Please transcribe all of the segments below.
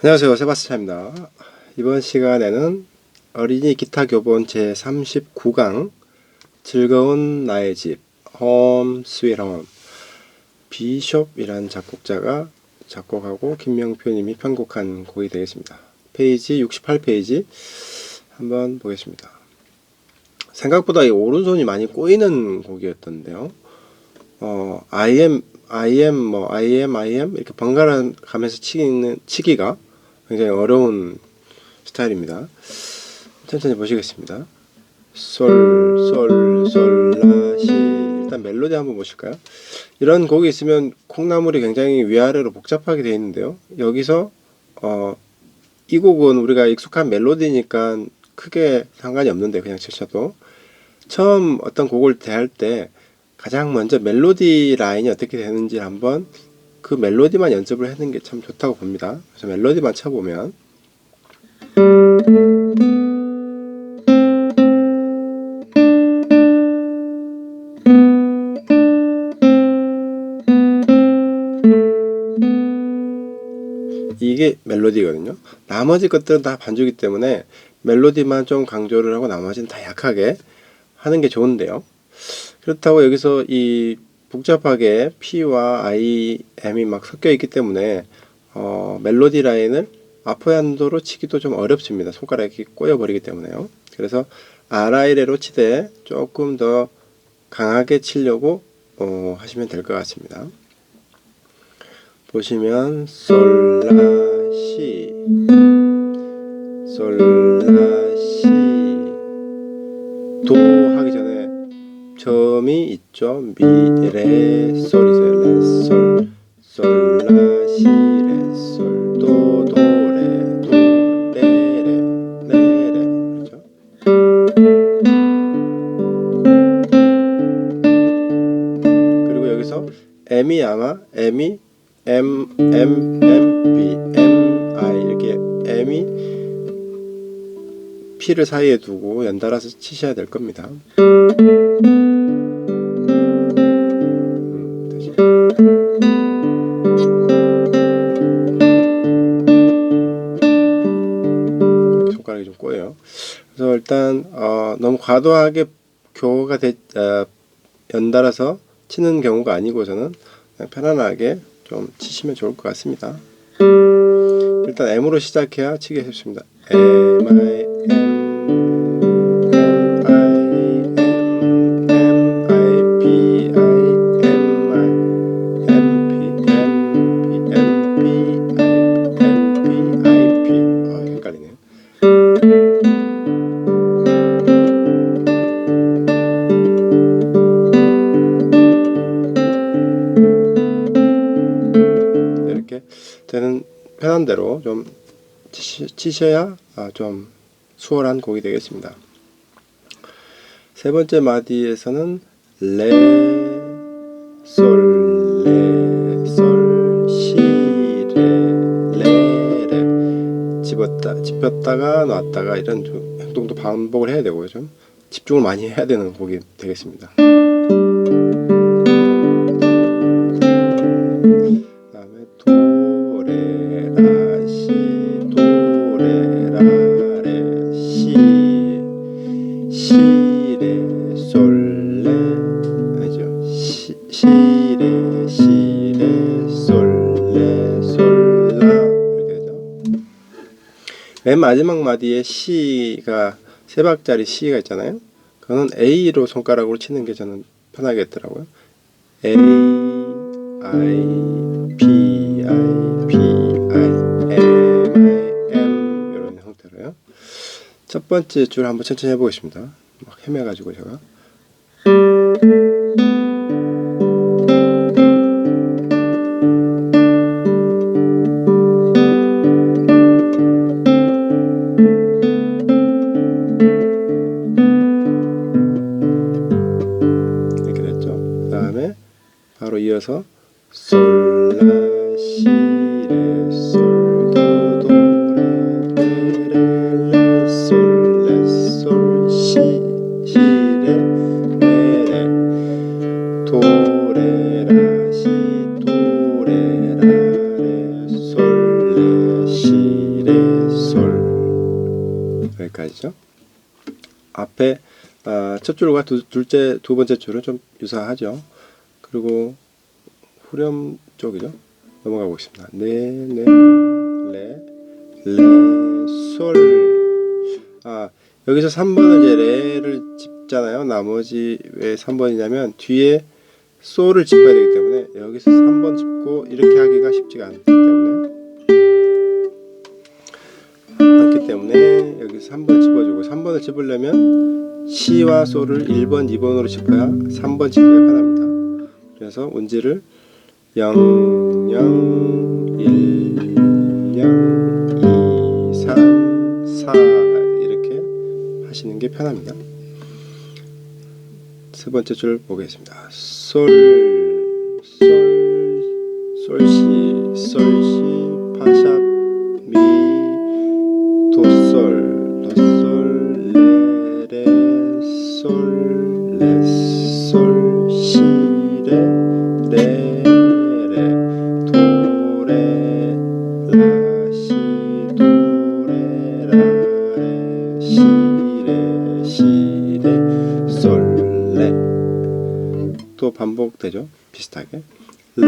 안녕하세요. 세바스찬입니다. 이번 시간에는 어린이 기타 교본 제 39강 즐거운 나의 집 Home Sweet Home 비숍이란 작곡자가 작곡하고 김명표 님이 편곡한 곡이 되겠습니다. 페이지 68페이지 한번 보겠습니다. 생각보다 이 오른손이 많이 꼬이는 곡이었던데요. 어, I am, I am, 뭐, I am, I am 이렇게 번갈아 가면서 치기는 치기가 굉장히 어려운 스타일입니다. 천천히 보시겠습니다. 솔, 솔, 솔, 라, 시. 일단 멜로디 한번 보실까요? 이런 곡이 있으면 콩나물이 굉장히 위아래로 복잡하게 되어 있는데요. 여기서 어, 이 곡은 우리가 익숙한 멜로디니까 크게 상관이 없는데 그냥 치셔도 처음 어떤 곡을 대할 때 가장 먼저 멜로디 라인이 어떻게 되는지 한번 그 멜로디만 연습을 하는 게 참 좋다고 봅니다. 그래서 멜로디만 쳐보면 이게 멜로디거든요. 나머지 것들은 다 반주기 때문에 멜로디만 좀 강조를 하고 나머지는 다 약하게 하는 게 좋은데요. 그렇다고 여기서 이 복잡하게 P와 I, M이 막 섞여 있기 때문에 어, 멜로디 라인을 아포얀도로 치기도 좀 어렵습니다. 손가락이 꼬여버리기 때문에요. 그래서 아라이레로 치되 조금 더 강하게 치려고 어, 하시면 될 것 같습니다. 보시면 솔라시 솔라시 도 점이 있죠. 미, 레. 그렇죠? 그리고 여기서 M이 아마 M이 M, M, M, B, M, I 이렇게 M이 P를 사이에 두고 연달아서 치셔야 될 겁니다. 과도하게 교가 되, 어, 연달아서 치는 경우가 아니고서는 그냥 편안하게 좀 치시면 좋을 것 같습니다. 일단 M으로 시작해야 치기 쉽습니다. M I 편한 대로 좀 치셔야 아, 좀 수월한 곡이 되겠습니다. 세 번째 마디에서는 레, 솔, 레, 솔, 시, 레, 레, 레 집었다, 집혔다가 놨다가 이런 좀 행동도 반복을 해야 되고요. 좀 집중을 많이 해야 되는 곡이 되겠습니다. 시레 솔레 아죠? 시레 시레 솔레 솔라. 이렇게 되죠? 맨 마지막 마디에 시가 세 박자리 시가 있잖아요. 그거는 A로 손가락으로 치는 게 저는 편하겠더라고요. A I P I P I M I M. 이런 형태로요. 첫 번째 줄 한번 천천히 해보겠습니다. 막 헤매가지고 제가. 이렇게 됐죠. 그 다음에 바로 이어서 솔라시 여기까지죠. 앞에 아, 첫 줄과 두, 둘째 두 번째 줄은 좀 유사하죠. 그리고 후렴 쪽이죠. 넘어가 보겠습니다. 네, 네, 레, 레, 솔. 아, 여기서 3번을 이제 레를 짚잖아요. 나머지 왜 3번이냐면 뒤에 솔을 짚어야 되기 때문에 여기서 3번 짚고 이렇게 하기가 쉽지가 않기 때문에 때문에 여기서 3번 짚어주고 3번을 짚으려면 C와 솔을 1번, 2번으로 짚어야 3번 짚기가 편합니다. 그래서 운지를 0, 0, 1, 0, 2, 3, 4 이렇게 하시는 게 편합니다. 세 번째 줄 보겠습니다. 솔, 솔, 솔시, 반복되죠. 비슷하게. 레,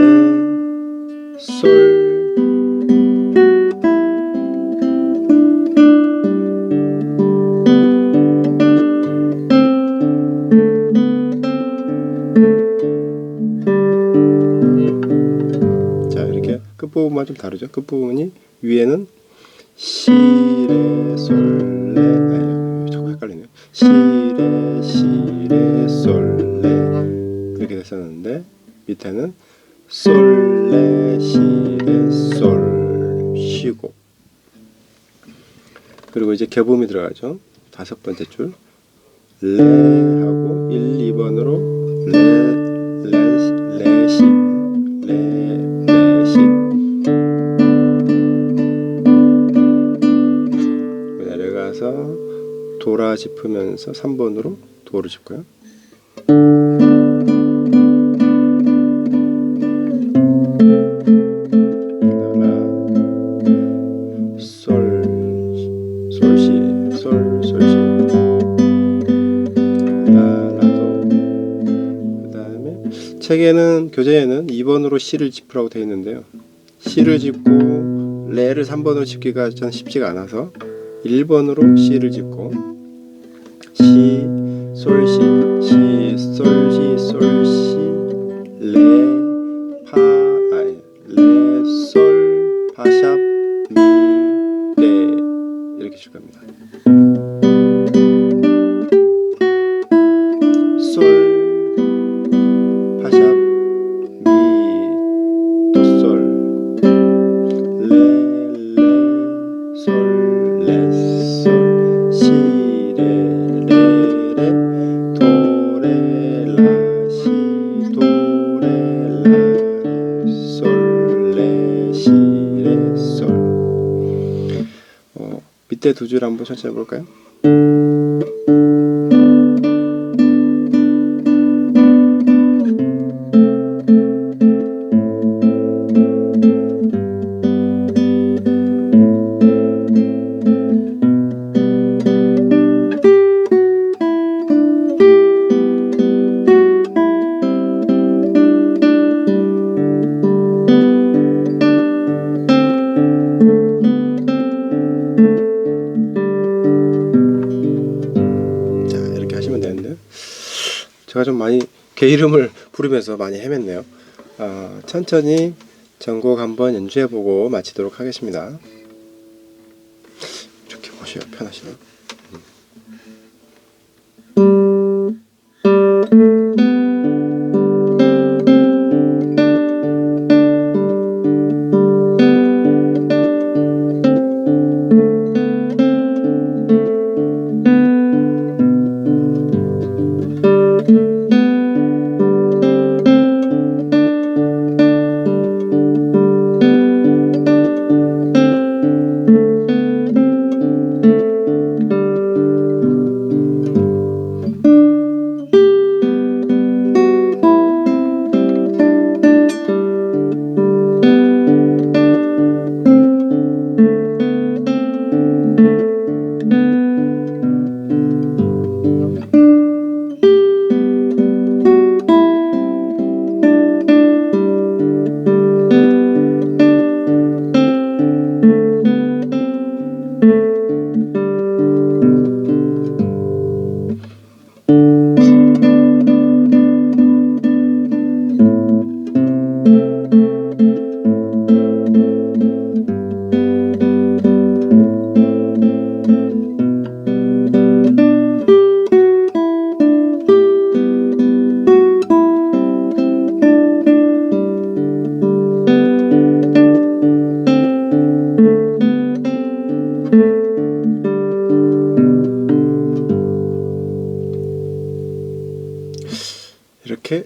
솔, 자 이렇게 끝부분만 좀 다르죠 끝부분이 위에는 시레 솔 됐었는데 밑에는 솔레 시레 솔 쉬고. 그리고 이제 개음이 들어가죠. 다섯 번째 줄. 레 하고 1, 2번으로 레, 레, 레시 레, 레시. 내려가서 도라 짚으면서 3번으로 도를 짚고요 책에는 교재에는 2번으로 C를 짚으라고 되어 있는데요 C를 짚고 레를 3번으로 짚기가 전 쉽지가 않아서 1번으로 C를 짚고 C, 솔, 시, 시, 솔, 시, 솔, 시, 레, 솔, 파샵, 미, 레 이렇게 줄 겁니다. 어, 밑에 두줄 한번 천천히 해볼까요? 이름을 부르면서 많이 헤맸네요. 어, 천천히 전곡 한번 연주해보고 마치도록 하겠습니다. 이렇게 보시면 편하시네요. 이렇게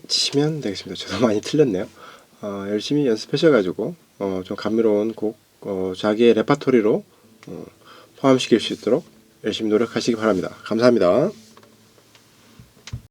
치시면 되겠습니다. 저도 많이 틀렸네요. 어, 열심히 연습하셔가지고 어, 좀 감미로운 곡 어, 자기의 레파토리로 어, 포함시킬 수 있도록 열심히 노력하시기 바랍니다. 감사합니다.